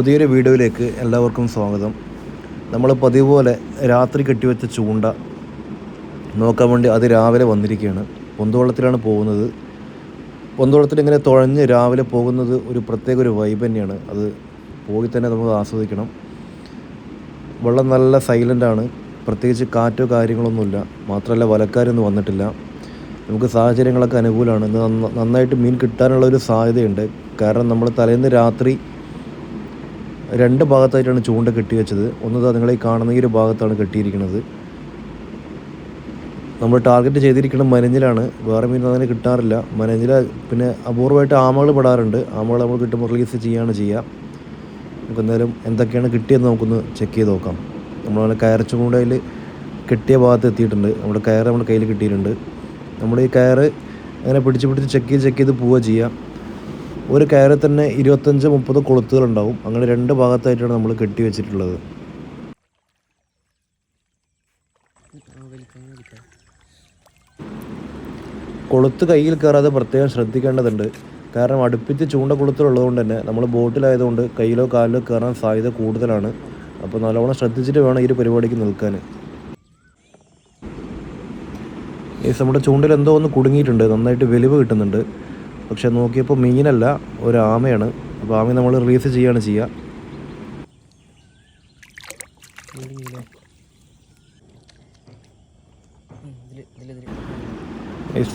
പുതിയൊരു വീഡിയോയിലേക്ക് എല്ലാവർക്കും സ്വാഗതം. നമ്മൾ പതിവ് പോലെ രാത്രി കെട്ടിവെച്ച ചൂണ്ട നോക്കാൻ വേണ്ടി അത് രാവിലെ വന്നിരിക്കുകയാണ്. പൊന്തുവള്ളത്തിലാണ് പോകുന്നത്. പൊന്തുവള്ളത്തിൽ ഇങ്ങനെ തുഴഞ്ഞ് രാവിലെ പോകുന്നത് ഒരു പ്രത്യേക ഒരു വൈബ് തന്നെയാണ്. അത് പോയി തന്നെ നമുക്ക് ആസ്വദിക്കണം. വെള്ളം നല്ല സൈലന്റ് ആണ്. പ്രത്യേകിച്ച് കാറ്റോ കാര്യങ്ങളൊന്നുമില്ല മാത്രമല്ല വലക്കാരൊന്നും വന്നിട്ടില്ല. നമുക്ക് സാഹചര്യങ്ങളൊക്കെ അനുകൂലമാണ്. നന്നായിട്ട് മീൻ കിട്ടാനുള്ള ഒരു സാധ്യതയുണ്ട്. കാരണം നമ്മൾ തലേന്ന് രാത്രി രണ്ട് ഭാഗത്തായിട്ടാണ് ചൂണ്ട കെട്ടി വെച്ചത്. ദാ നിങ്ങളെ കാണുന്ന ഈ ഒരു ഭാഗത്താണ് കെട്ടിയിരിക്കുന്നത്. നമ്മൾ ടാർഗറ്റ് ചെയ്തിരിക്കുന്ന മരഞ്ഞിലാണ് വേറെ മീൻ അങ്ങനെ കിട്ടാറില്ല. മനഞ്ഞില പിന്നെ അപൂർവമായിട്ട് ആമകൾ പെടാറുണ്ട്. ആമകൾ നമ്മൾ കിട്ടുമ്പോൾ റിലീസ് ചെയ്യുകയാണ് ചെയ്യുക. നമുക്ക് എന്തായാലും എന്തൊക്കെയാണ് കിട്ടിയെന്ന് നമുക്കൊന്ന് ചെക്ക് ചെയ്ത് നോക്കാം. നമ്മളങ്ങനെ കയറച്ചുകൂടയിൽ കെട്ടിയ ഭാഗത്ത് എത്തിയിട്ടുണ്ട്. നമ്മുടെ കയർ നമ്മുടെ കയ്യിൽ കിട്ടിയിട്ടുണ്ട്. നമ്മൾ ഈ കയർ അങ്ങനെ പിടിച്ച് പിടിച്ച് ചെക്ക് ചെയ്ത് ചെക്ക് ചെയ്ത് പോവുക ചെയ്യുക. ഒരു കയറിൽ തന്നെ ഇരുപത്തഞ്ച് മുപ്പത് കൊളുത്തുകളുണ്ടാവും. അങ്ങനെ രണ്ട് ഭാഗത്തായിട്ടാണ് നമ്മൾ കെട്ടി വെച്ചിട്ടുള്ളത്. കൊളുത്ത് കയ്യിൽ കയറാതെ പ്രത്യേകം ശ്രദ്ധിക്കേണ്ടതുണ്ട്. കാരണം അടുപ്പിച്ച് ചൂണ്ട കൊളുത്തിലുള്ളതുകൊണ്ട് തന്നെ നമ്മൾ ബോട്ടിലായതുകൊണ്ട് കയ്യിലോ കാലിലോ കയറാൻ സാധ്യത കൂടുതലാണ്. അപ്പോൾ നല്ലവണ്ണം ശ്രദ്ധിച്ചിട്ട് വേണം ഈ ഒരു പരിപാടിക്ക് നിൽക്കാൻ. ഈ നമ്മുടെ ചൂണ്ടയിൽ എന്തോ ഒന്ന് കുടുങ്ങിയിട്ടുണ്ട്. നന്നായിട്ട് വെലിവ് കിട്ടുന്നുണ്ട്. പക്ഷെ നോക്കിയപ്പോൾ മീനല്ല ഒരു ആമയാണ്. അപ്പോൾ ആമയെ നമ്മൾ റിലീസ് ചെയ്യുകയാണ് ചെയ്യുക.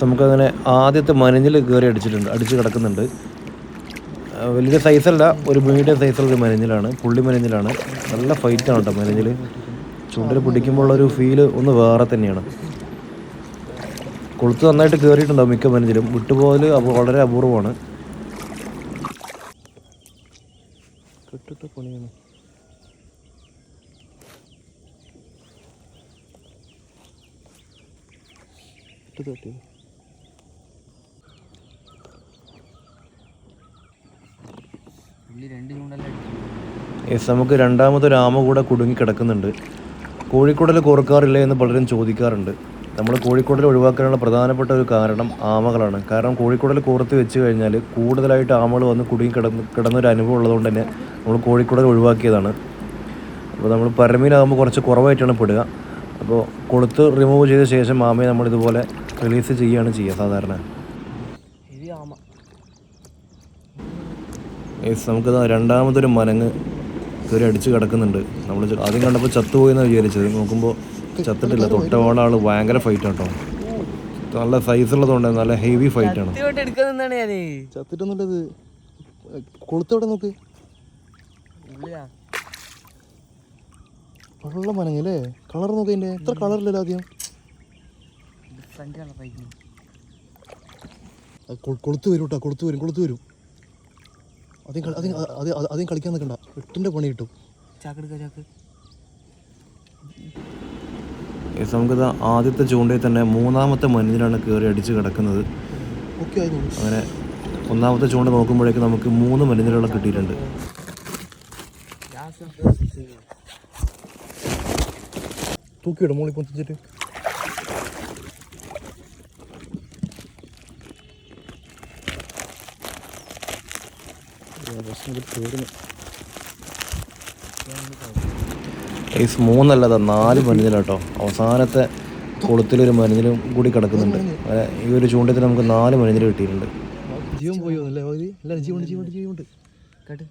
നമുക്കങ്ങനെ ആദ്യത്തെ മനഞ്ഞിൽ കയറി അടിച്ചിട്ടുണ്ട് അടിച്ച് കിടക്കുന്നുണ്ട്. വലിയ സൈസല്ല ഒരു മീഡിയം സൈസുള്ള ഒരു മനഞ്ഞിലാണ് പുള്ളി മനഞ്ഞിലാണ് നല്ല ഫൈറ്റാണ് കേട്ടോ മനഞ്ഞിൽ ചൂണ്ടിൽ പിടിക്കുമ്പോൾ ഒരു ഫീൽ ഒന്ന് വേറെ തന്നെയാണ്. കൊളുത്ത് നന്നായിട്ട് കയറിയിട്ടുണ്ടാവും മിക്ക മനഞ്ഞിലും വിട്ടുപോകൽ വളരെ അപൂർവമാണ്. പണിയാണ്. പുള്ളി രണ്ട് ചൂണ്ടല്ല അടിച്ചു യെസ് നമുക്ക് രണ്ടാമതൊരു ആമ കൂടെ കുടുങ്ങി കിടക്കുന്നുണ്ട്. കോഴിക്കൂടൽ കോർക്കാറില്ല എന്ന് പലരും ചോദിക്കാറുണ്ട്. നമ്മൾ കോഴിക്കോടിൽ ഒഴിവാക്കാനുള്ള പ്രധാനപ്പെട്ട ഒരു കാരണം ആമകളാണ്. കാരണം കോഴിക്കോടിൽ കോർത്ത് വെച്ച് കഴിഞ്ഞാൽ കൂടുതലായിട്ട് ആമകൾ വന്ന് കുടുങ്ങി കിടന്ന് കിടന്നൊരു അനുഭവം ഉള്ളതുകൊണ്ട് തന്നെ നമ്മൾ കോഴിക്കോടിൽ ഒഴിവാക്കിയതാണ്. അപ്പോൾ നമ്മൾ പരമീനാകുമ്പോൾ കുറച്ച് കുറവായിട്ടാണ് പെടുക. അപ്പോൾ കൊളുത്ത് റിമൂവ് ചെയ്ത ശേഷം ആമയെ നമ്മൾ ഇതുപോലെ റിലീസ് ചെയ്യുകയാണ് ചെയ്യുക സാധാരണ. നമുക്കിത് രണ്ടാമതൊരു മനങ്ങ് കയറി അടിച്ച് കിടക്കുന്നുണ്ട്. നമ്മൾ ആദ്യം കണ്ടപ്പോൾ ചത്തുപോയെന്നാണ് വിചാരിച്ചത്. നോക്കുമ്പോൾ ചത്തിട്ടില്ല. തൊട്ട ആൾ ഭയങ്കര ഫൈറ്റ് കേട്ടോ. നല്ല സൈസ് ഉള്ളതുകൊണ്ട് നല്ല ഹെവി ഫൈറ്റ് ആണ്. ചത്തിട്ടൊന്നുള്ളത് കൊളുത്തോടെ നോക്ക്. വെള്ള മനങ്ങല്ലേ? കളർ നോക്ക് അതിന്റെ എത്ര കളറില്ലല്ലോ ആദ്യം? കൊളുത്ത് വരും കേട്ടോ കൊളുത്ത് വരും കൊളുത്ത് വരും. അധികം കളി- അധികം അധികം കളിക്കാൻ നിൽക്കണ്ട. എട്ടിന്റെ പണി കിട്ടും. ചാക്ക് എടുക്ക ചാക്ക്. നമുക്കിത് ആദ്യത്തെ ചൂണ്ടയിൽ തന്നെ മൂന്നാമത്തെ മഞ്ഞിലാണ് കയറി അടിച്ച് കിടക്കുന്നത്. അങ്ങനെ ഒന്നാമത്തെ ചൂണ്ട നോക്കുമ്പോഴേക്കും നമുക്ക് മൂന്ന് മഞ്ഞിലുള്ള കിട്ടിയിട്ടുണ്ട്. തൂക്കിയിടും ഏസ് മൂന്നല്ല നാല് മഞ്ഞിലാട്ടോ അവസാനത്തെ കൊളുത്തിലൊരു മഞ്ഞിലും കൂടി കിടക്കുന്നുണ്ട്. ഈ ഒരു ചൂണ്ടത്തിൽ നമുക്ക് നാല് മഞ്ഞിൽ കിട്ടിയിട്ടുണ്ട്. ജീവൻ പോയോ അല്ലേ പകുതി എല്ലാവരും ജീവൻ ജീവൻ ജീവൻ കേട്ട്.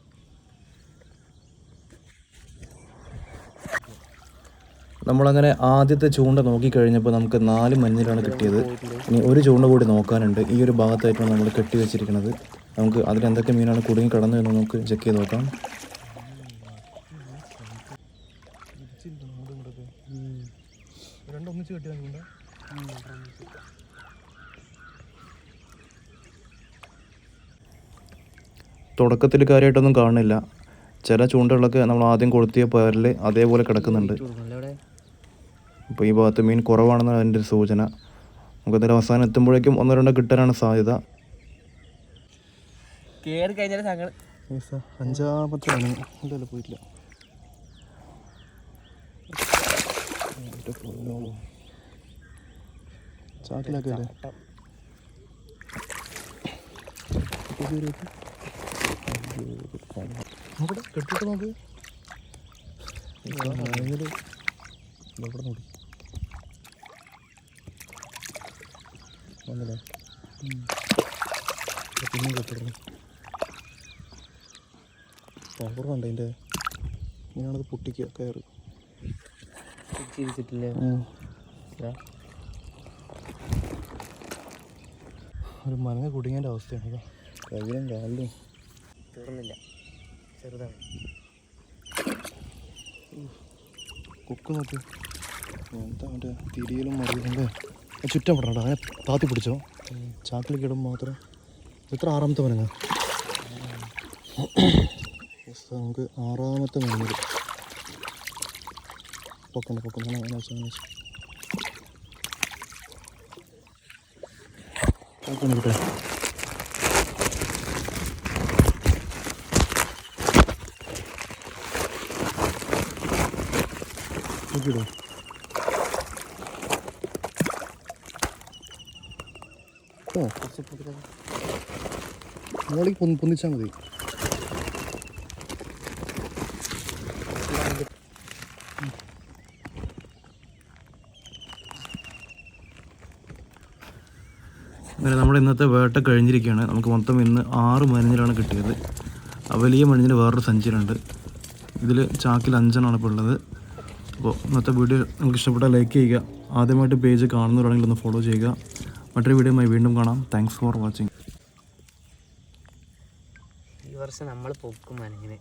നമ്മളങ്ങനെ ആദ്യത്തെ ചൂണ്ട നോക്കിക്കഴിഞ്ഞപ്പോൾ നമുക്ക് നാല് മഞ്ഞിലാണ് കിട്ടിയത്. ഇനി ഒരു ചൂണ്ട കൂടി നോക്കാനുണ്ട്. ഈ ഒരു ഭാഗത്തായിട്ടാണ് നമ്മൾ കെട്ടി വെച്ചിരിക്കുന്നത്. നമുക്ക് അതിലെന്തൊക്കെ മീനാണ് കുടുങ്ങി കിടന്നു എന്ന് നമുക്ക് ചെക്ക് ചെയ്ത് നോക്കാം. തുടക്കത്തിൽ കാര്യമായിട്ടൊന്നും കാണുന്നില്ല. ചില ചൂണ്ടകളൊക്കെ നമ്മൾ ആദ്യം കൊളുത്തിയ പേരിൽ അതേപോലെ കിടക്കുന്നുണ്ട്. അപ്പോൾ ഈ ഭാഗത്ത് മീൻ കുറവാണെന്നാണ് അതിന്റെ ഒരു സൂചന. നമുക്കതിൽ അവസാനം എത്തുമ്പോഴേക്കും ഒന്നോ രണ്ടോ കിട്ടാനാണ് സാധ്യത. കേറി കഴിഞ്ഞാൽ അഞ്ചാമത്തെ മണി നോക്കട്ടെ കെട്ടിട്ട് നോക്ക്. ഭയങ്കര ഇവിടെ നോക്കി. വന്നില്ലേ? പിന്നെ കെട്ടിടുന്നു പവർ കണ്ട അതിന്റെ ഇങ്ങനെയാണത് പൊട്ടിക്കുക കയറി. ചിരിച്ചിട്ടില്ലേ ഒരു മനങ്ങ കുടുങ്ങിയതിന്റെ അവസ്ഥയാണ് ഇതാ. കയ്യിലും കാലിലും. തീർന്നില്ല. ചെറുതാണ്. കുക്ക് നോക്കി. എന്താ മറ്റേ തിരിയിലും മറിയലും ചുറ്റം പെടണ്ട അങ്ങനെ താത്തി പിടിച്ചോ? ചാക്കിലേക്ക് ഇടുമ്പോൾ മാത്രം. എത്ര ആറാമത്തെ മനങ്ങ നമുക്ക് ആറാമത്തെ മനങ്ങ പൊക്കണ്ട പൊക്കണ്ട. അങ്ങനെ അങ്ങനെ വെച്ചോ, അങ്ങനെ വെച്ചോ. പൊക്കണം കിട്ടെ നോക്കിയിടോ പൊന്നി പൊന്നിച്ചാൽ മതി. അങ്ങനെ നമ്മുടെ ഇന്നത്തെ വേട്ട കഴിഞ്ഞിരിക്കുകയാണ്. നമുക്ക് മൊത്തം ഇന്ന് ആറ് മഞ്ഞിലാണ് കിട്ടിയത്. ആ വലിയ മരുന്നിന് വേറൊരു സഞ്ചിയിലുണ്ട്. ഇതിൽ ചാക്കിൽ അഞ്ചെണ്ണമാണ് ഇപ്പോൾ ഉള്ളത്. അപ്പോൾ ഇന്നത്തെ വീഡിയോ നിങ്ങൾക്ക് ഇഷ്ടപ്പെട്ടാൽ ലൈക്ക് ചെയ്യുക. ആദ്യമായിട്ട് പേജ് കാണുന്നവരാണെങ്കിൽ ഒന്ന് ഫോളോ ചെയ്യുക. മറ്റൊരു വീഡിയോയുമായി വീണ്ടും കാണാം. താങ്ക്സ് ഫോർ വാച്ചിങ് ഈ വർഷം നമ്മൾ പൊക്കും മനങ്ങിനെ.